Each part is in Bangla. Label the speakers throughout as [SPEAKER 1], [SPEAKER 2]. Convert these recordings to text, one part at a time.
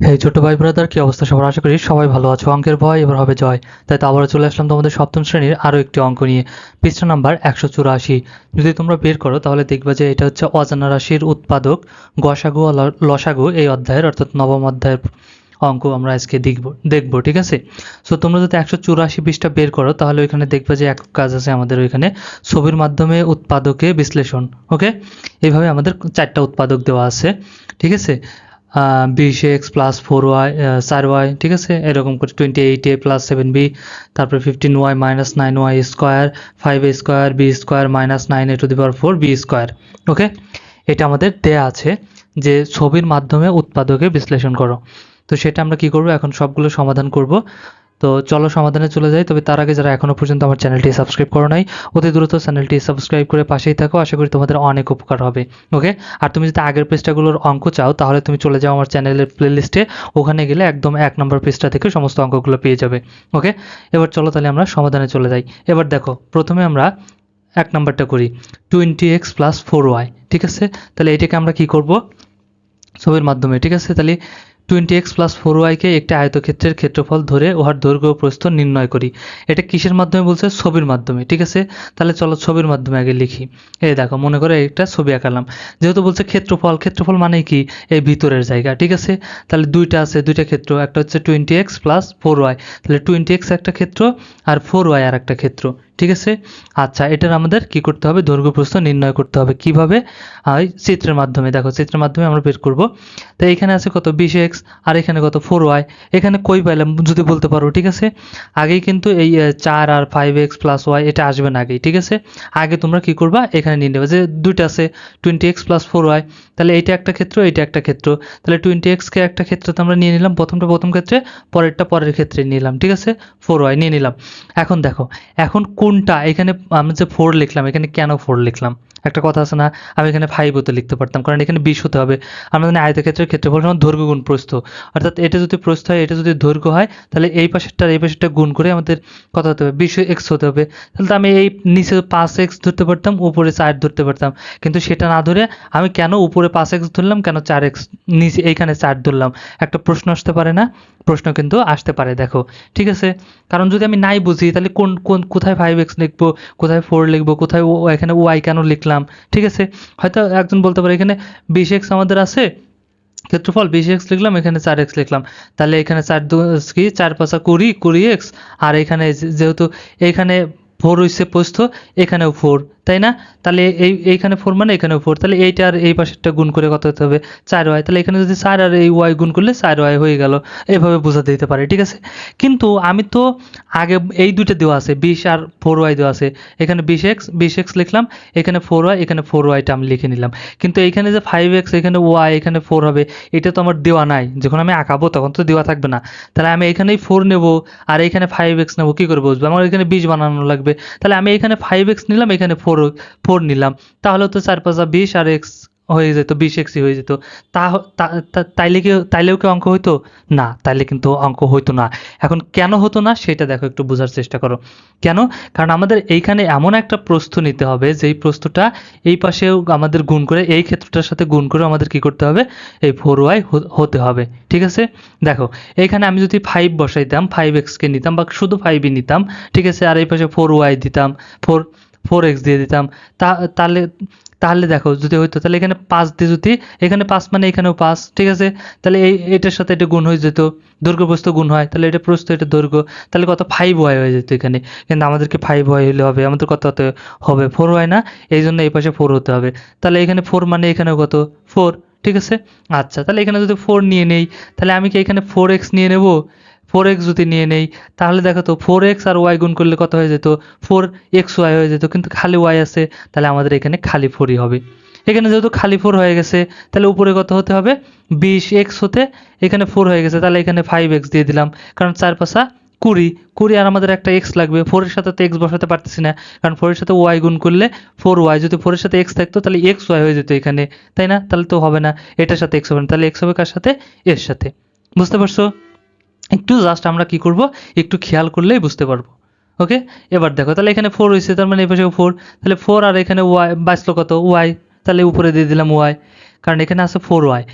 [SPEAKER 1] এই ছোট ভাই ব্রাদার কি অবস্থা সবার? আশা করি সবাই ভালো আছো। অঙ্কের ভয় এবার হবে জয়। তাই তো আবারও চলে আসলাম তোমাদের সপ্তম শ্রেণির আরও একটি অঙ্ক নিয়ে। পৃষ্ঠা নাম্বার একশো চুরাশি। যদি তোমরা বের করো, তাহলে দেখবে যে এটা হচ্ছে অজানা রাশির উৎপাদক গসাগু লসাগু এই অধ্যায়ের, অর্থাৎ নবম অধ্যায়ের অঙ্ক আমরা আজকে দেখব দেখব, ঠিক আছে? সো তোমরা যদি একশো চুরাশি পৃষ্ঠা বের করো, তাহলে ওইখানে দেখবে যে এক কাজ আছে আমাদের ওইখানে ছবির মাধ্যমে উৎপাদকে বিশ্লেষণ ওকে এইভাবে আমাদের চারটা উৎপাদক দেওয়া আছে, ঠিক আছে? বিশ এক্স প্লাস ফোর ওয়াই চার ওয়াই ঠিক আছে? এরকম করে twenty eight a plus seven b তারপরে fifteen y minus nine y square five a square b square minus nine a to the power four b square okay এটা আমাদের দেয়া আছে যে ছবির মাধ্যমে উৎপাদকে বিশ্লেষণ করো। তো সেটা আমরা কি করব? এখন সবগুলো সমাধান করব। তো চলো সমাধানে চলে যাই। তবে তার আগে যারা এখনও পর্যন্ত আমার চ্যানেলটি সাবস্ক্রাইব করো নাই, অতি দ্রুত চ্যানেলটি সাবস্ক্রাইব করে পাশেই থাকো। আশা করি তোমাদের অনেক উপকার হবে। ওকে আর তুমি যদি আগের পৃষ্ঠাগুলোর অঙ্ক চাও, তাহলে তুমি চলে যাও আমার চ্যানেলের প্লেলিস্টে ওখানে গেলে একদম এক নম্বর পৃষ্ঠা থেকে সমস্ত অঙ্কগুলো পেয়ে যাবে। ওকে এবার চলো তাহলে আমরা সমাধানে চলে যাই। এবার দেখো, প্রথমে আমরা এক নম্বরটা করি। Twenty x plus four y ঠিক আছে? তাহলে এটাকে আমরা কি করব? ছবির মাধ্যমে, ঠিক আছে? তাহলে টোয়েন্টি এক্স প্লাস ফোর ওয়াইকে একটি আয়তক্ষেত্রের ক্ষেত্রফল ধরে উহার দৈর্ঘ্য প্রস্থ নির্ণয় করি। এটা কিসের মাধ্যমে বলছে? ছবির মাধ্যমে, ঠিক আছে? তাহলে চলো ছবির মাধ্যমে আগে লিখি। এই দেখো, মনে করে একটা ছবি আঁকালাম। যেহেতু বলছে ক্ষেত্রফল ক্ষেত্রফল মানে কি? এই ভিতরের জায়গা, ঠিক আছে? তাহলে দুইটা আছে, দুইটা ক্ষেত্র, একটা হচ্ছে twenty x plus four y. তাহলে টোয়েন্টি এক্স একটা ক্ষেত্র আর ফোর ওয়াই আর একটা ক্ষেত্র। ঠিক আছে? আচ্ছা এটার আমাদের কি করতে হবে? দৈর্ঘ্য প্রস্থ নির্ণয় করতে হবে। কীভাবে? চিত্রের মাধ্যমে। দেখো, চিত্রের মাধ্যমে আমরা বের করব। তো এখানে আছে কত? বিশ এক্স, আর এখানে কত? Four y. এখানে কই পাইলাম? যদি বলতে পারো, ঠিক আছে? আগেই কিন্তু এই চার আর ফাইভ এক্স প্লাস ওয়াই, এটা আসবে না আগেই, ঠিক আছে? আগে তোমরা কি করবা? এখানে নিয়ে নেবে। যে দুইটা আছে twenty x plus four y, তাহলে এইটা একটা ক্ষেত্র, এইটা একটা ক্ষেত্র। তাহলে টোয়েন্টি এক্সকে একটা ক্ষেত্রে আমরা নিয়ে নিলাম। প্রথমটা প্রথম ক্ষেত্রে, পরেরটা পরের ক্ষেত্রে নিলাম, ঠিক আছে? ফোর ওয়াই নিয়ে নিলাম। এখন দেখো, এখন কোনটা? এখানে আমি যে ফোর লিখলাম এখানে কেন ফোর লিখলাম? একটা কথা আছে না, আমি এখানে ফাইভ হতে লিখতে পারতাম, কারণ এখানে বিশ হতে হবে। আমরা জানি আয়তক্ষেত্রের ক্ষেত্রফল সমান দৈর্ঘ্য গুণ প্রস্থ। অর্থাৎ এটা যদি প্রস্থ হয়, এটা যদি দৈর্ঘ্য হয়, তাহলে এই পাশেরটা এই পাশেরটা গুণ করে আমাদের কত হতে হবে? বিশ এক্স হতে হবে। তাহলে তো আমি এই নিচে পাঁচ এক্স ধরতে পারতাম, উপরে চার ধরতে পারতাম। কিন্তু সেটা না ধরে আমি কেন উপরে পাঁচ এক্স ধরলাম, কেন চার এক্স নিচে, এইখানে চার ধরলাম? একটা প্রশ্ন আসতে পারে না, প্রশ্ন কিন্তু আসতে পারে, দেখো। ঠিক আছে? কারণ যদি আমি নাই বুঝি, তাহলে কোন কোন, কোথায় ফাইভ এক্স লিখব, কোথায় ফোর লিখব, কোথায় ও, এখানে ওয়াই কেন লিখলাম? ঠিক আছে? হয়তো একজন বলতে পারে, এখানে বিশ এক্স আমাদের আছে, ক্ষেত্রফল বিশ এক্স লিখলাম, এখানে চার এক্স লিখলাম। তাহলে এখানে চার দু, কি? চার পাঁচা কুড়ি কুড়ি এক্স আর এখানে যেহেতু এখানে ফোর হইছে পোস্ত এখানেও ফোর তাই না? তাহলে এই, এইখানে ফোর মানে এখানেও ফোর তাহলে এইটা আর এই পাশেরটা গুণ করে কত হতে হবে? চার ওয়াই তাহলে এখানে যদি চার আর এই ওয়াই গুণ করলে চার ওয়াই হয়ে গেল। এইভাবে বোঝাতে দিতে পারে, ঠিক আছে? কিন্তু আমি তো আগে এই দুইটা দেওয়া আছে, বিশ আর ফোর ওয়াই দেওয়া আছে। এখানে বিশ এক্স বিশ এক্স লিখলাম, এখানে ফোর ওয়াই এখানে ফোর ওয়াইটা আমি লিখে নিলাম। কিন্তু এইখানে যে ফাইভ এক্স এখানে ওয়াই এখানে ফোর হবে, এটা তো আমার দেওয়া নাই। যখন আমি আঁকাবো তখন তো দেওয়া থাকবে না। তাহলে আমি এখানেই ফোর নেব, আর এখানে ফাইভ এক্স নেব, কী করে বুঝব? আমার এখানে বিশ বানানো লাগবে। তাহলে আমি এখানে ফাইভ এক্স নিলাম, এখানে ফোর ফোর ফোর নিলাম। তাহলে তো চার পাঁচা বিশ আর এক্স হয়ে যেত, বিশ এক্সই হয়ে যেত। তা- তাইলে কি, তাইলেও কি অঙ্ক হইতো? না, তাইলে কিন্তু অঙ্ক হইতো না। এখন কেন হতো না সেটা দেখো, একটু বোঝার চেষ্টা করো। কেন? কারণ আমাদের এইখানে এমন একটা প্রস্থ নিতে হবে, যেই প্রস্থটা এই পাশেও আমাদের গুণ করে, এই ক্ষেত্রটার সাথে গুণ করে আমাদের কি করতে হবে? এই ফোর ওয়াই হতে হবে। ঠিক আছে? দেখো, এইখানে আমি যদি ফাইভ বসাইতাম ফাইভ এক্সকে নিতাম বা শুধু ফাইভই নিতাম, ঠিক আছে? আর এই পাশে ফোর ওয়াই দিতাম ফোর ফোর এক্স দিয়ে দিতাম। তাহলে তাহলে দেখো যদি হইতো, তাহলে এখানে পাঁচ দিয়ে যদি, এখানে পাঁচ মানে এখানেও পাঁচ, ঠিক আছে? তাহলে এই, এটার সাথে এটা গুণ হয়ে যেত। দৈর্ঘ্য গুণ হয়, তাহলে এটা প্রস্থ, এটা দৈর্ঘ্য। তাহলে কত? ফাইভ ওয়াই হয়ে যেত এখানে। কিন্তু আমাদেরকে ফাইভ ওয়াই হলে হবে, আমাদের কত হতে হবে? ফোর ওয়াই না? এই জন্য এই পাশে ফোর হতে হবে। তাহলে এখানে ফোর মানে এখানেও কত? ফোর ঠিক আছে? আচ্ছা তাহলে এখানে যদি ফোর নিয়ে নেই, তাহলে আমি কি এখানে ফোর এক্স নিয়ে নেব? ফোর এক্স যদি নিয়ে নেই, তাহলে দেখো তো ফোর এক্স আর ওয়াই গুণ করলে কত হয়ে যেত? ফোর এক্স ওয়াই হয়ে যেত, কিন্তু খালি ওয়াই আছে, তাহলে আমাদের এখানে খালি ফোরই হবে। এখানে যেহেতু খালি ফোর হয়ে গেছে, তাহলে উপরে কত হতে হবে? বিশ এক্স হতে এখানে ফোর হয়ে গেছে, তাহলে এখানে ফাইভ এক্স দিয়ে দিলাম, কারণ চার পাশা কুড়ি। কুড়ি আর আমাদের একটা এক্স লাগবে ফোরের সাথে তো এক্স বসাতে পারতেছি না, কারণ ফোরের সাথে ওয়াই গুণ করলে ফোর ওয়াই যদি ফোরের সাথে এক্স থাকতো, তাহলে এক্স ওয়াই হয়ে যেত এখানে, তাই না? তাহলে তো হবে না, এটার সাথে এক্স হবে না, তাহলে এক্স হবে কার সাথে? এর সাথে। বুঝতে পারছ? একটু জাস্ট আমরা কি করব? একটু খেয়াল করলেই বুঝতে পারব। ওকে এবার দেখো, তাহলে এখানে ফোর হয়েছে, তার মানে এই পাশে ফোর তাহলে ফোর আর এখানে ওয়াই বাঁচলো কত? ওয়াই তাহলে উপরে দিয়ে দিলাম ওয়াই কারণ এখানে আছে ফোর ওয়াই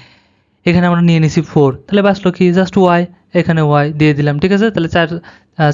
[SPEAKER 1] এখানে আমরা নিয়ে নিছি ফোর তাহলে বাঁচলো কি? জাস্ট ওয়াই এখানে ওয়াই দিয়ে দিলাম, ঠিক আছে? তাহলে চার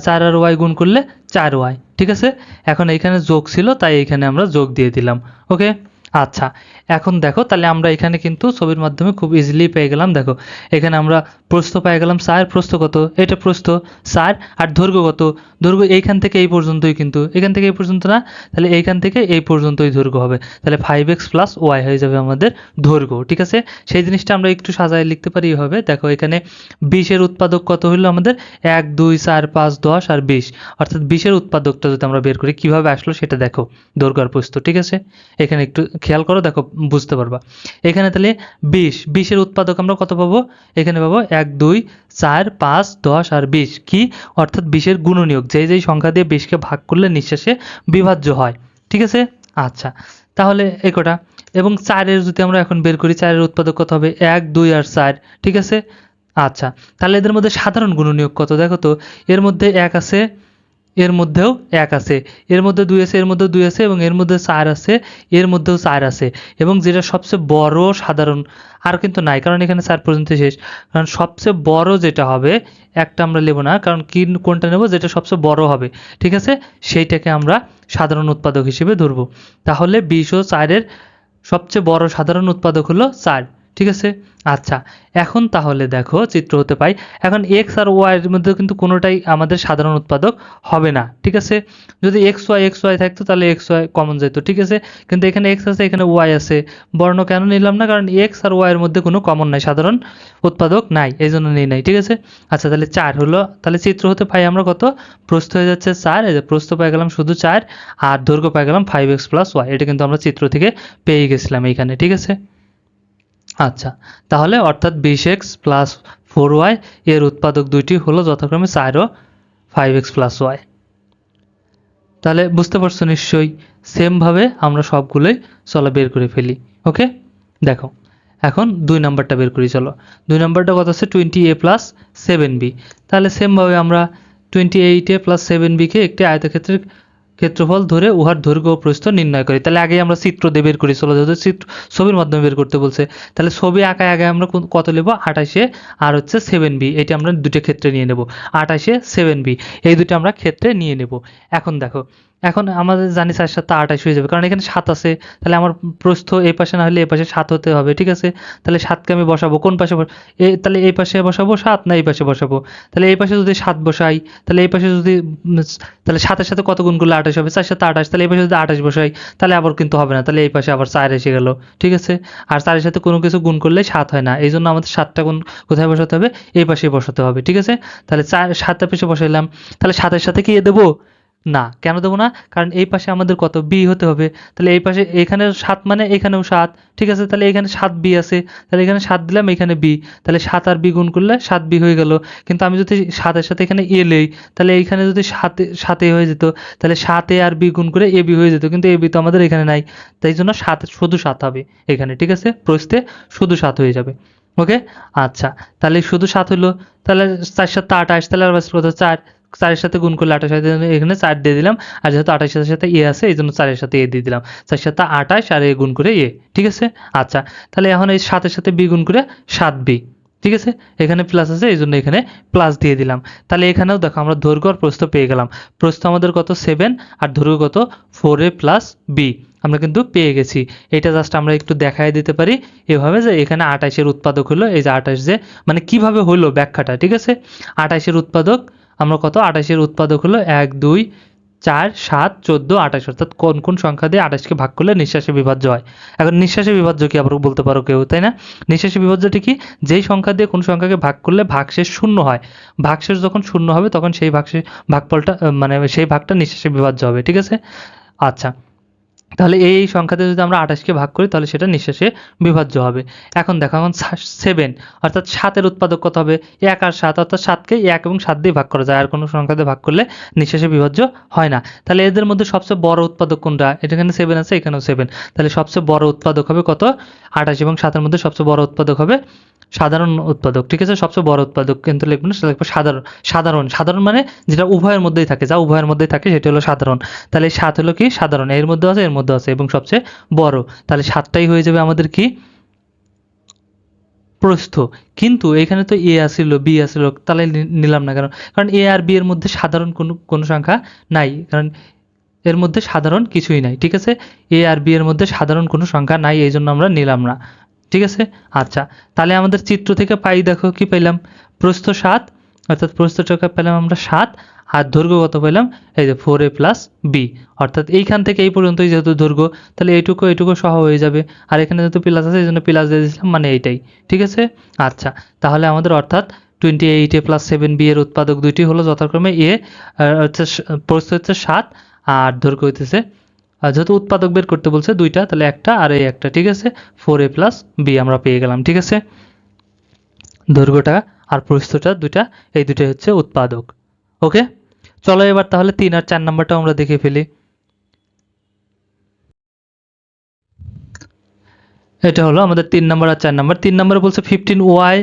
[SPEAKER 1] চার আর ওয়াই গুণ করলে চার ওয়াই ঠিক আছে? এখন এইখানে যোগ ছিল, তাই এখানে আমরা যোগ দিয়ে দিলাম। ওকে আচ্ছা এখন দেখো, তাহলে আমরা এখানে কিন্তু ছবির মাধ্যমে খুব ইজিলি পেয়ে গেলাম। দেখো, এখানে আমরা প্রস্থ পেয়ে গেলাম। চার প্রস্থ কত? এটা প্রস্থ। চার আর দৈর্ঘ্য কত? দৈর্ঘ্য এইখান থেকে এই পর্যন্তই কিন্তু। এখান থেকে এই পর্যন্ত না? তাহলে এইখান থেকে এই পর্যন্তই দৈর্ঘ্য হবে। তাহলে ফাইভ এক্স প্লাস ওয়াই হয়ে যাবে আমাদের দৈর্ঘ্য, ঠিক আছে? সেই জিনিসটা আমরা একটু সাজায় লিখতে পারি হবে দেখো, এখানে বিশের উৎপাদক কত হলো আমাদের? এক, দুই, চার, পাঁচ, দশ আর বিশ। অর্থাৎ বিশের উৎপাদকটা যদি আমরা বের করি, কীভাবে আসলো সেটা দেখো, দৈর্ঘ্য আর প্রস্থ, ঠিক আছে? এখানে একটু খেয়াল করো, দেখো, বুঝতে পারবা। এখানে তাহলে বিশ, বিশের উৎপাদক আমরা কত পাবো? এখানে পাবো এক, দুই, চার, পাঁচ, দশ আর বিশ। কি? অর্থাৎ বিশের গুণনীয়ক। যেই যেই সংখ্যা দিয়ে বিশকে ভাগ করলে নিঃশ্বাসে বিভাজ্য হয়। ঠিক আছে? আচ্ছা তাহলে এই কটা। এবং চারের যদি আমরা এখন বের করি, চারের উৎপাদক কত হবে? এক, দুই আর চার। ঠিক আছে? আচ্ছা তাহলে এদের মধ্যে সাধারণ গুণনীয়ক কত? দেখো তো, এর মধ্যে এক আছে এর মধ্যেও এক আছে। এর মধ্যে দুই আছে, এর মধ্যে দুই আছে এবং এর মধ্যে চার আছে, এর মধ্যেও চার আছে এবং যেটা সবচেয়ে বড় সাধারণ আর কিন্তু নাই, কারণ এখানে চার পর্যন্ত শেষ। কারণ সবচেয়ে বড় যেটা হবে, একটা আমরা নেব না, কারণ কি, কোনটা নেব, যেটা সবচেয়ে বড় হবে, ঠিক আছে? সেইটাকে আমরা সাধারণ উৎপাদক হিসেবে ধরবো। তাহলে বিশ ও চারের সবচেয়ে বড় সাধারণ উৎপাদক হলো চার। ঠিক আছে? আচ্ছা এখন তাহলে দেখো চিত্র হতে পাই। এখন এক্স আর ওয়াই এর মধ্যে কিন্তু কোনোটাই আমাদের সাধারণ উৎপাদক হবে না, ঠিক আছে? যদি এক্স ওয়াই এক্স ওয়াই থাকতো তাহলে এক্স ওয়াই কমন যেত, ঠিক আছে? কিন্তু এখানে এক্স আছে, এখানে ওয়াই আছে। বর্ণ কেন নিলাম না? কারণ এক্স আর ওয়াই এর মধ্যে কোনো কমন নাই, সাধারণ উৎপাদক নাই এই জন্য নেই নাই, ঠিক আছে? আচ্ছা তাহলে চার হলো, তাহলে চিত্র হতে পাই আমরা কত? প্রস্থ হয়ে যাচ্ছে চার, এই যে প্রস্থ পেয়ে গেলাম শুধু চার, আর দৈর্ঘ্য পেয়ে গেলাম ফাইভ এক্স প্লাস ওয়াই এটা কিন্তু আমরা চিত্র থেকে পেয়ে গেছিলাম এইখানে, ঠিক আছে? আচ্ছা তাহলে অর্থাৎ বিশ এক্স প্লাস ফোর ওয়াই এর উৎপাদক দুইটি হলো যথাক্রমে চার ও ফাইভ এক্স প্লাস ওয়াই তাহলে বুঝতে পারছ নিশ্চয়ই সেমভাবে আমরা সবগুলোই চলো বের করে ফেলি ওকে দেখো, এখন দুই নাম্বারটা বের করি, চলো। দুই নাম্বারটা কত আছে? Twenty a plus seven b তাহলে সেমভাবে আমরা twenty eight a plus seven বিকে একটি আয়তক্ষেত্রের ক্ষেত্রফল ধরে উহার দৈর্ঘ্য প্রস্থ নির্ণয় করি। তাহলে আগে আমরা চিত্র দিয়ে বের করি, চলো যেহেতু চিত্র, ছবির মাধ্যমে বের করতে বলছে। তাহলে ছবি আঁকায় আগে আমরা কত নেব আঠাশে আর হচ্ছে সেভেন বি এটা আমরা দুটো ক্ষেত্রে নিয়ে নেব। আঠাশে সেভেন বি এই দুটো আমরা ক্ষেত্রে নিয়ে নেব। এখন দেখো এখন আমাদের জানি চার সাতটা আঠাশ হয়ে যাবে। কারণ এখানে সাত আছে, তাহলে আমার প্রস্থ এই পাশে না হলে এই পাশে সাত হতে হবে, ঠিক আছে? তাহলে সাতকে আমি বসাবো। কোন পাশে তাহলে এই পাশে বসাবো সাত না এই পাশে বসাবো? তাহলে এই পাশে যদি সাত বসাই, তাহলে এই পাশে যদি তাহলে সাতের সাথে কত গুণ করলে আঠাশ হবে? চার সাথে আঠাশ, তাহলে এই পাশে যদি আঠাশ বসাই, তাহলে আবার কিন্তু হবে না। তাহলে এই পাশে আবার চার এসে গেল, ঠিক আছে? আর চারের সাথে কোনো কিছু গুণ করলে সাত হয় না। এই জন্য আমাদের সাতটা গুণ কোথায় বসাতে হবে? এই পাশে বসাতে হবে, ঠিক আছে? তাহলে চার সাতটা পাশে বসাইলাম। তাহলে সাতের সাথে কি এ দেবো? না। কেন দেবো না? কারণ এই পাশে আমাদের কত বি হতে হবে। তাহলে এই পাশে এখানে সাত মানে এখানেও সাত। ঠিক আছে? তাহলে এখানে সাত বি আছে। তাহলে এখানে সাত দিলাম, এখানে বি তাহলে সাত আর বি গুণ করলে সাত বি হয়ে গেল। কিন্তু আমি যদি সাতের সাথে এখানে এ লেই তাহলে এইখানে যদি সাতে সাতে হয়ে যেত, তাহলে সাতে আর বি গুণ করে এ বি হয়ে যেত। কিন্তু এ বি তো আমাদের এখানে নাই। তাই জন্য সাত, শুধু সাত হবে এখানে। ঠিক আছে? প্রস্থে শুধু সাত হয়ে যাবে। ওকে আচ্ছা। তাহলে শুধু সাত হলো। তাহলে চার সাতটা আঠাশ তাহলে আর কত চার। চারের সাথে গুণ করলে আঠাশ এখানে চার দিয়ে দিলাম। আর যেহেতু আঠাশের সাথে এ আছে এই জন্য চারের সাথে এ দিয়ে দিলাম। চার সাথে আঠাশ, আর এ গুণ করে এ, ঠিক আছে? আচ্ছা তাহলে এখন এই সাতের সাথে বি গুণ করে সাত বি, ঠিক আছে? এখানে প্লাস আছে এই জন্য এখানে প্লাস দিয়ে দিলাম। তাহলে এখানেও দেখো আমরা দৈর্ঘ্য আর প্রস্থ পেয়ে গেলাম। প্রস্থ আমাদের কত? সেভেন আর দৈর্ঘ্য কত? ফোর এ প্লাস বি আমরা কিন্তু পেয়ে গেছি। এটা জাস্ট আমরা একটু দেখায় দিতে পারি। এভাবে যে এখানে আঠাশের উৎপাদক হলো, এই যে আঠাশ যে মানে কীভাবে হলো ব্যাখ্যাটা, ঠিক আছে? আঠাশের উৎপাদক আমরা কত? আঠাশের উৎপাদক হলো এক, দুই, চার, সাত, চোদ্দ, আঠাশ। অর্থাৎ কোন কোন সংখ্যা দিয়ে আঠাশকে ভাগ করলে নিঃশ্বাসে বিভাজ্য হয়? এখন নিঃশ্বাসে বিভাজ্য কি আবার বলতে পারো কেউ, তাই না? নিঃশ্বাসে বিভাজ্যটি কি? যেই সংখ্যা দিয়ে কোন সংখ্যাকে ভাগ করলে ভাগশেষ শূন্য হয়। ভাগশেষ যখন শূন্য হবে, তখন সেই ভাগশেষ ভাগফলটা মানে সেই ভাগটা নিঃশ্বাসে বিভাজ্য হবে, ঠিক আছে? আচ্ছা। তাহলে এই সংখ্যাতে যদি আমরা আঠাশকে ভাগ করি, তাহলে সেটা নিঃশ্বাসে বিভাজ্য হবে। এখন দেখো, এখন সেভেন অর্থাৎ সাতের উৎপাদক কত হবে? এক আর সাত, অর্থাৎ সাতকে এক এবং সাত দিয়ে ভাগ করা যায়। আর কোনো সংখ্যাতে ভাগ করলে নিঃশ্বাসে বিভাজ্য হয় না। তাহলে এদের মধ্যে সবচেয়ে বড় উৎপাদক কোনটা? এখানে সেভেন আছে, এখানেও সেভেন তাহলে সবচেয়ে বড় উৎপাদক হবে কত? আঠাশ এবং সাতের মধ্যে সবচেয়ে বড় উৎপাদক হবে সাধারণ উৎপাদক, ঠিক আছে? সবচেয়ে বড় উৎপাদক কিন্তু লিখব না, সেটা লিখব সাধারণ সাধারণ সাধারণ মানে যেটা উভয়ের মধ্যেই থাকে, যা উভয়ের মধ্যেই থাকে সেটা হলো সাধারণ। তাহলে সাত হলো কি? সাধারণ, এর মধ্যে আছে, এর মধ্যে আছে, এবং সবচেয়ে বড়। তাহলে সাতটাই হয়ে যাবে আমাদের কি? প্রস্থ। কিন্তু এখানে তো এ আসিল, বি আসিল, তাহলে নিলাম না কারণ কারণ এ আর বি এর মধ্যে সাধারণ কোনো কোনো সংখ্যা নাই। কারণ এর মধ্যে সাধারণ কিছুই নাই, ঠিক আছে? এ আর বি এর মধ্যে সাধারণ কোনো সংখ্যা নাই, এই জন্য আমরা নিলাম না। ঠিক আছে? আচ্ছা তাহলে আমাদের চিত্র থেকে পাই দেখো কি পেলাম? প্রস্থ সাত, অর্থাৎ প্রস্থ প্রস্থটাকে পেলাম আমরা সাত, আর দৈর্ঘ্য কত পেলাম? এই যে ফোর এ প্লাস বি অর্থাৎ এইখান থেকে এই পর্যন্তই যেহেতু দৈর্ঘ্য, তাহলে এইটুকু এইটুকু সহ হয়ে যাবে। আর এখানে যেহেতু প্লাস আছে এই জন্য প্লাস দিয়ে দিয়েছিলাম মানে এইটাই, ঠিক আছে? আচ্ছা তাহলে আমাদের অর্থাৎ twenty eight a plus seven b এর উৎপাদক দুইটি হলো যথাক্রমে এ হচ্ছে প্রস্থ হচ্ছে সাত, আর দৈর্ঘ্য হইতেছে যেহেতু উৎপাদক বের করতে বলছে দুইটা, তাহলে একটা আর এই একটা, ঠিক আছে? ফোর এ প্লাস বি আমরা পেয়ে গেলাম, ঠিক আছে? দৈর্ঘ্যটা আর প্রস্থটা দুইটা, এই দুইটাই হচ্ছে উৎপাদক ওকে চলো এবার তাহলে তিন আর চার নাম্বারটা আমরা দেখে ফেলি। এটা হলো আমাদের তিন নাম্বার আর চার নাম্বার। তিন নাম্বারে বলছে fifteen y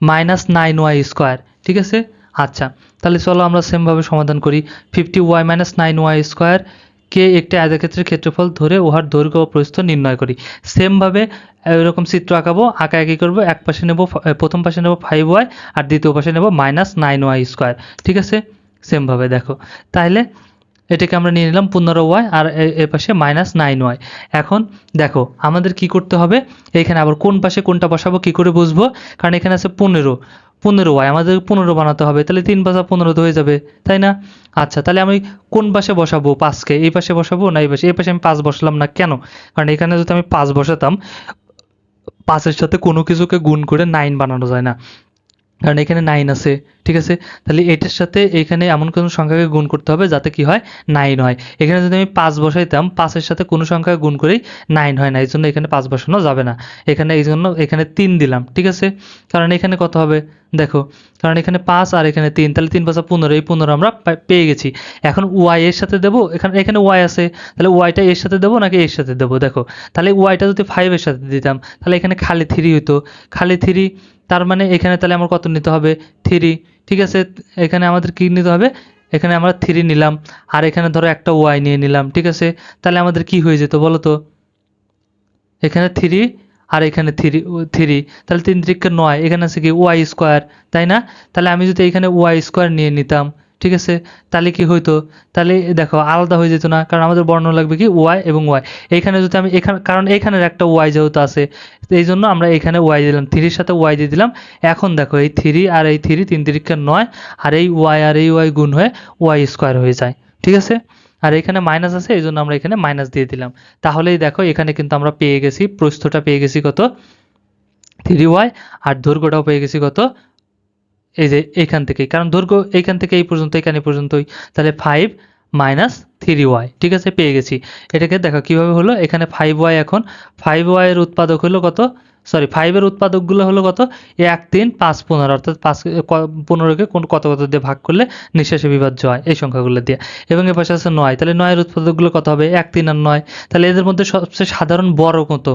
[SPEAKER 1] minus nine y square ঠিক আছে? আচ্ছা তাহলে চলো আমরা সেমভাবে সমাধান করি। Fifty y minus nine y square কে একটি আয়তক্ষেত্রের ক্ষেত্রফল ধরে উহার দৈর্ঘ্য ও প্রস্থ নির্ণয় করি। সেমভাবে এরকম চিত্র আঁকাবো, আঁকা একই করব, এক পাশে নেব প্রথম পাশে নেব ফাইভ ওয়াই আর দ্বিতীয় পাশে নেব মাইনাস নাইন ওয়াই স্কোয়ার ঠিক আছে? সেমভাবে দেখো। তাহলে এটাকে আমরা নিয়ে নিলাম পনেরো ওয়াই আর এ- এ পাশে মাইনাস নাইন ওয়াই। এখন দেখো, আমাদের কি করতে হবে? এখানে আবার কোন পাশে কোনটা বসাবো, কি করে বুঝব? কারণ এখানে আছে পনেরো। পনেরো ওয়াই, আমাদের পনেরো বানাতে হবে, তাহলে তিন পাশা পনেরো তো হয়ে যাবে, তাই না? আচ্ছা তাহলে আমি কোন পাশে বসাবো? পাঁচকে। এই পাশে বসাবো না এই পাশে? এই পাশে আমি পাঁচ বসালাম না কেন? কারণ এখানে যদি আমি পাঁচ বসাতাম, পাঁচের সাথে কোনো কিছুকে গুণ করে নাইন বানানো যায় না। কারণ এখানে নাইন আছে, ঠিক আছে? তাহলে এটার সাথে এখানে এমন কোনো সংখ্যাকে গুণ করতে হবে যাতে কি হয়? নাইন হয়। এখানে যদি আমি পাঁচ বসাইতাম, পাঁচের সাথে কোনো সংখ্যা গুণ করেই নাইন হয় না। এই জন্য এখানে পাঁচ বসানো যাবে না। এখানে এই জন্য এখানে তিন দিলাম, ঠিক আছে? কারণ এখানে কত হবে? দেখো, কারণ এখানে পাঁচ আর এখানে তিন। তাহলে তিন পাঁচা পনেরো, এই পনেরো আমরা পেয়ে গেছি। এখন ওয়াই এর সাথে দেবো? এখানে এখানে ওয়াই আছে। তাহলে ওয়াইটা এর সাথে দেবো নাকি এর সাথে দেবো? দেখো, তাহলে ওয়াইটা যদি ফাইভের সাথে দিতাম, তাহলে এখানে খালি থ্রি হতো খালি থ্রি তার মানে এখানে তাহলে আমার কত নিতে হবে? থ্রি ঠিক আছে? এখানে আমাদের কী নিতে হবে? এখানে আমরা থ্রি নিলাম। আর এখানে ধরো একটা ওয়াই নিয়ে নিলাম, ঠিক আছে? তাহলে আমাদের কি হয়ে যেত বলো তো? এখানে থ্রি আর এখানে থ্রি থ্রি তাহলে তিন তিরিকে নয়, এখানে আছে কি ওয়াই স্কোয়ার তাই না? তাহলে আমি যদি এখানে ওয়াই স্কোয়ার নিয়ে নিতাম ঠিক আছে? তাহলে কি হইতো? তাহলে দেখো, আলাদা হয়ে যেত না, কারণ আমাদের বর্ণ লাগবে কি ওয়াই এবং ওয়াই এখানে যদি আমি এখানে, কারণ এখানের একটা ওয়াই যেহেতু আছে, এই জন্য আমরা এখানে ওয়াই দিলাম থ্রির সাথে ওয়াই দিয়ে দিলাম। এখন দেখো, এই থ্রি আর এই থ্রি তিন তিরিকে নয়, আর এই ওয়াই আর এই ওয়াই গুণ হয়ে ওয়াই স্কোয়ার হয়ে যায়, ঠিক আছে? আর এখানে মাইনাস আছে, এই জন্য আমরা এখানে মাইনাস দিয়ে দিলাম। তাহলেই দেখো, এখানে কিন্তু আমরা পেয়ে গেছি, প্রস্থটা পেয়ে গেছি কত? থ্রি ওয়াই আর দৈর্ঘ্যটাও পেয়ে গেছি কত? এই যে এইখান থেকে, কারণ দৈর্ঘ্য এইখান থেকে এই পর্যন্ত, এখানে পর্যন্তই, তাহলে ফাইভ মাইনাস থ্রি ওয়াই ঠিক আছে? পেয়ে গেছি। এটাকে দেখো কীভাবে হলো, এখানে ফাইভ ওয়াই এখন ফাইভ ওয়াইয়ের উৎপাদক হলো কত? সরি ফাইভের উৎপাদকগুলো হলো কত? এক, তিন, পাঁচ, পনেরো, অর্থাৎ পাঁচ পনেরোকে কোন, কত কত দিয়ে ভাগ করলে নিঃশেষে বিভাজ্য হয়, এই সংখ্যাগুলো দিয়ে। এবং এ পাশে আছে নয়, তাহলে নয়ের উৎপাদকগুলো কত হবে? এক, তিন আর নয়, তাহলে এদের মধ্যে সবচেয়ে সাধারণ বড় কত?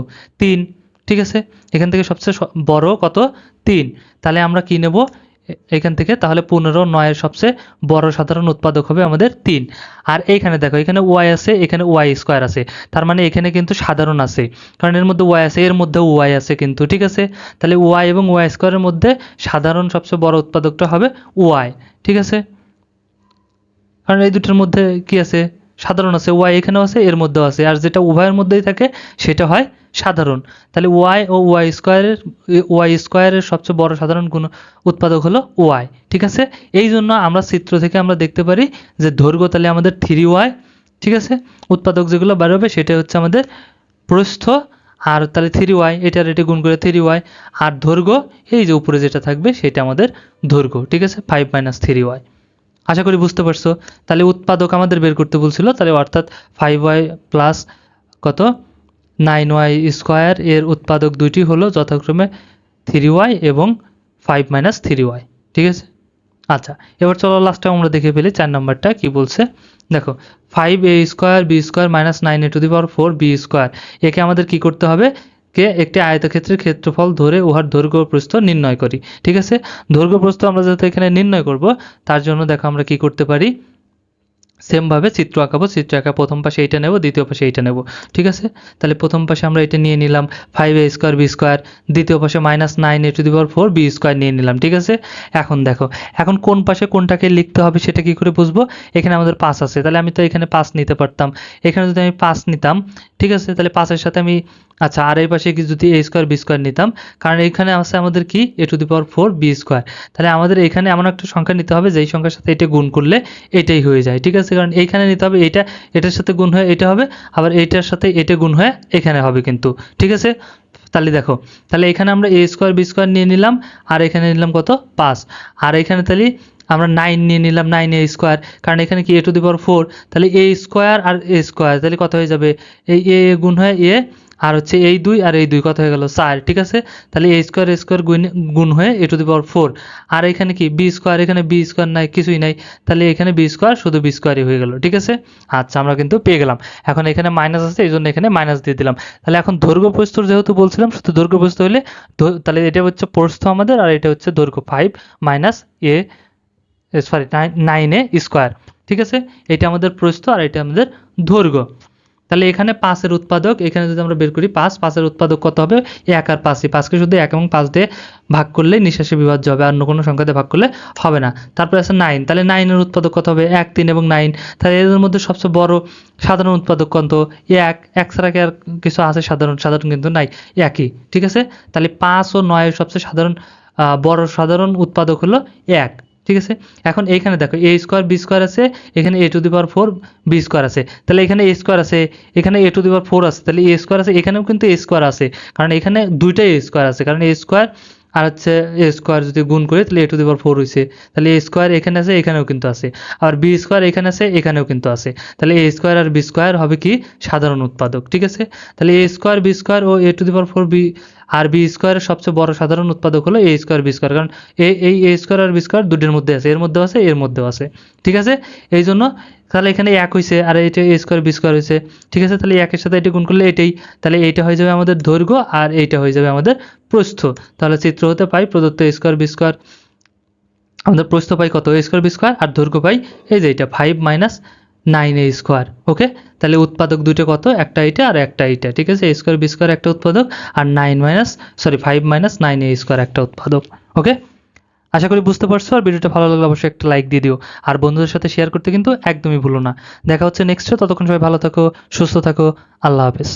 [SPEAKER 1] তিন, ঠিক আছে? এখান থেকে সবচেয়ে বড় কত? তিন, তাহলে আমরা কি নেব? এখান থেকে তাহলে পনেরো, নয়ের সবচেয়ে বড় সাধারণ উৎপাদক হবে আমাদের তিন। আর এইখানে দেখো, এখানে ওয়াই আছে, এখানে ওয়াই স্কোয়ার আছে। তার মানে এখানে কিন্তু সাধারণ আছে। কারণ এর মধ্যে ওয়াই আছে, এর মধ্যে ওয়াই আছে কিন্তু, ঠিক আছে? তাহলে ওয়াই এবং ওয়াই স্কোয়ারের মধ্যে সাধারণ সবচেয়ে বড় উৎপাদকটা হবে ওয়াই ঠিক আছে? কারণ এই দুটোর মধ্যে কি আছে? সাধারণ আছে ওয়াই এখানেও আছে, এর মধ্যেও আছে। আর যেটা উভয়ের মধ্যেই থাকে, সেটা হয় সাধারণ। তাহলে ওয়াই ও ওয়াই স্কোয়ারের ওয়াই স্কোয়ারের সবচেয়ে বড় সাধারণ গুণ উৎপাদক হলো ওয়াই ঠিক আছে? এই জন্য আমরা চিত্র থেকে আমরা দেখতে পারি যে দৈর্ঘ্য তাহলে আমাদের থ্রি ওয়াই ঠিক আছে? উৎপাদক যেগুলো বেরোবে সেটা হচ্ছে আমাদের প্রস্থ। আর তাহলে থ্রি ওয়াই এটার এটি গুণ করে থ্রি ওয়াই আর দৈর্ঘ্য, এই যে উপরে যেটা থাকবে, সেটা আমাদের দৈর্ঘ্য, ঠিক আছে? ফাইভ মাইনাস থ্রি ওয়াই আশা করি বুঝতে পারছ। তাহলে উৎপাদক আমাদের বের করতে বলছিল, তাহলে অর্থাৎ ফাইভ ওয়াই প্লাস কত? নাইন ওয়াই স্কোয়ার এর উৎপাদক দুইটি হলো যথাক্রমে থ্রি ওয়াই এবং ফাইভ মাইনাস থ্রি ওয়াই ঠিক আছে? আচ্ছা এবার চলো লাস্টে আমরা দেখে ফেলি, চার নম্বরটা কি বলছে? দেখো five a square b square minus nine a to the power four b square একে আমাদের কি করতে হবে? কে একটি আয়তক্ষেত্রের ক্ষেত্রফল ধরে উহার দৈর্ঘ্য প্রস্থ নির্ণয় করি। ঠিক আছে? দৈর্ঘ্য প্রস্থ আমরা যাতে এখানে নির্ণয় করব, তার জন্য দেখো আমরা কি করতে পারি? সেমভাবে চিত্র আঁকাবো, চিত্র আঁকা প্রথম পাশে এইটা নেব, দ্বিতীয় পাশে এইটা নেব। ঠিক আছে? তাহলে প্রথম পাশে আমরা এটা নিয়ে নিলাম five a square b square দ্বিতীয় পাশে minus nine a to the power four b square নিয়ে নিলাম, ঠিক আছে? এখন দেখো, এখন কোন পাশে কোনটাকে লিখতে হবে সেটা কি করে বুঝব? এখানে আমাদের পাঁচ আছে, তাহলে আমি তো এখানে পাঁচ নিতে পারতাম। এখানে যদি আমি পাঁচ নিতাম ঠিক আছে, তাহলে পাঁচের সাথে আমি আচ্ছা আর এই পাশে যদি এ স্কোয়ার বি স্কোয়ার নিতাম, কারণ এখানে আছে আমাদের কি? A to the power four b square তাহলে আমাদের এখানে এমন একটা সংখ্যা নিতে হবে, যেই সংখ্যার সাথে এটা গুণ করলে এটাই হয়ে যায়, ঠিক আছে? কারণ এইখানে নিতে হবে এটা এটার সাথে গুণ হয়ে এটা হবে, আবার এইটার সাথে এটা গুণ হয়ে এখানে হবে কিন্তু, ঠিক আছে? তাহলে দেখো, তাহলে এখানে আমরা এ স্কোয়ার বি স্কোয়ার নিয়ে নিলাম, আর এখানে নিলাম কত? পাঁচ। আর এখানে তাহলে আমরা নাইন নিয়ে নিলাম নাইন এ স্কোয়ার কারণ এখানে কি এ টু দি পাওয়ার ফোর তাহলে এ স্কোয়ার আর এ স্কোয়ার তাহলে কত হয়ে যাবে? এই এ গুণ হয় এ আর হচ্ছে এই দুই আর এই দুই কথা হয়ে গেল চার, ঠিক আছে? তাহলে এ স্কোয়ার এ স্কোয়ার গুণ গুণ হয়ে এ টু দি পাওয়ার ফোর আর এখানে কি? বি স্কোয়ার এখানে বি স্কোয়ার নাই, কিছুই নাই। তাহলে এখানে বি স্কোয়ার শুধু বি স্কোয়ারই হয়ে গেল, ঠিক আছে? আচ্ছা আমরা কিন্তু পেয়ে গেলাম। এখন এখানে মাইনাস আছে, এই জন্য এখানে মাইনাস দিয়ে দিলাম। তাহলে এখন দৈর্ঘ্য প্রস্থ যেহেতু বলছিলাম, শুধু দৈর্ঘ্য প্রস্থ হলে তাহলে এটা হচ্ছে প্রস্থ আমাদের, আর এটা হচ্ছে দৈর্ঘ্য five minus a sorry nine a square ঠিক আছে? এটা আমাদের প্রস্থ, আর এটা আমাদের দৈর্ঘ্য। তাহলে এখানে পাঁচের উৎপাদক, এখানে যদি আমরা বের করি পাঁচ, পাঁচের উৎপাদক কত হবে? এক আর পাঁচই। পাঁচকে শুধু এক এবং পাঁচ দিয়ে ভাগ করলে নিঃশ্বাসে বিভাজ্য হবে অন্য কোনো সংখ্যা দিয়ে ভাগ করলে হবে না। তারপরে আছে নাইন। তাহলে নাইনের উৎপাদক কত হবে? এক, তিন এবং নাইন। তাহলে এদের মধ্যে সবচেয়ে বড় সাধারণ উৎপাদক কত এক। এক ছাড়া কি আর কিছু আছে সাধারণ? সাধারণ কিন্তু নাই। একই। ঠিক আছে? তাহলে পাঁচ ও নয়ের সবচেয়ে সাধারণ বড় সাধারণ উৎপাদক হলো এক। ঠিক আছে? এখন এইখানে দেখো এ স্কোয়ার বি স্কোয়ার আছে, এখানে a to the power four b square আছে। তাহলে এখানে এ স্কোয়ার আছে, এখানে এ টু দি পাওয়ার ফোর আছে। তাহলে এ স্কোয়ার আছে, এখানেও কিন্তু এ স্কোয়ার আছে। কারণ এখানে দুইটাই এ স্কোয়ার আছে। কারণ এ স্কোয়ার আর হচ্ছে এ স্কোয়ার যদি গুণ করি, তাহলে এ টু দি পাওয়ার ফোর হয়েছে তাহলে এ স্কোয়ার এখানে আছে, এখানেও কিন্তু আছে। আর বি স্কোয়ার এখানে আছে, এখানেও কিন্তু আছে। তাহলে এ স্কোয়ার আর বি স্কোয়ার হবে কি? সাধারণ উৎপাদক, ঠিক আছে? তাহলে এ square, B square O a to the power four b R B স্কোয়ারের সবচেয়ে বড় সাধারণ উৎপাদক হলো এ স্কোয়ার, বি স্কোয়ার। কারণ এই এ স্কোয়ার আর বি স্কোয়ার দুটির মধ্যে আছে। এর মধ্যেও আছে, এর মধ্যেও আছে। ঠিক আছে? এই জন্য তাহলে এখানে এক হয়েছে আর এটা এ স্কোয়ার বি স্কোয়ার হয়েছে ঠিক আছে? তাহলে একের সাথে এটা গুণ করলে এটাই। তাহলে এইটা হয়ে যাবে আমাদের দৈর্ঘ্য, আর এইটা হয়ে যাবে আমাদের প্রস্থ। তাহলে চিত্র হতে পাই প্রদত্ত স্কোয়ার বি স্কোয়ার আমাদের প্রস্থ পাই কত? এ স্কোয়ার বি স্কোয়ার আর দৈর্ঘ্য পাই এই যে এটা five minus nine a square okay তাহলে উৎপাদক দুটো কত? একটা এটা আর একটা এইটা, ঠিক আছে? এ স্কোয়ার বি স্কোয়ার একটা উৎপাদক, আর nine minus sorry five minus nine a square একটা উৎপাদক ওকে আশা করি বুঝতে পারছ, আর ভিডিওটা ভালো লাগলে অবশ্যই একটা লাইক দিয়ে দিও। আর বন্ধুদের সাথে শেয়ার করতে কিন্তু একদমই ভুলো না। দেখা হচ্ছে নেক্সটে ততক্ষণ সবাই ভালো থাকো, সুস্থ থাকো, আল্লাহ হাফেজ।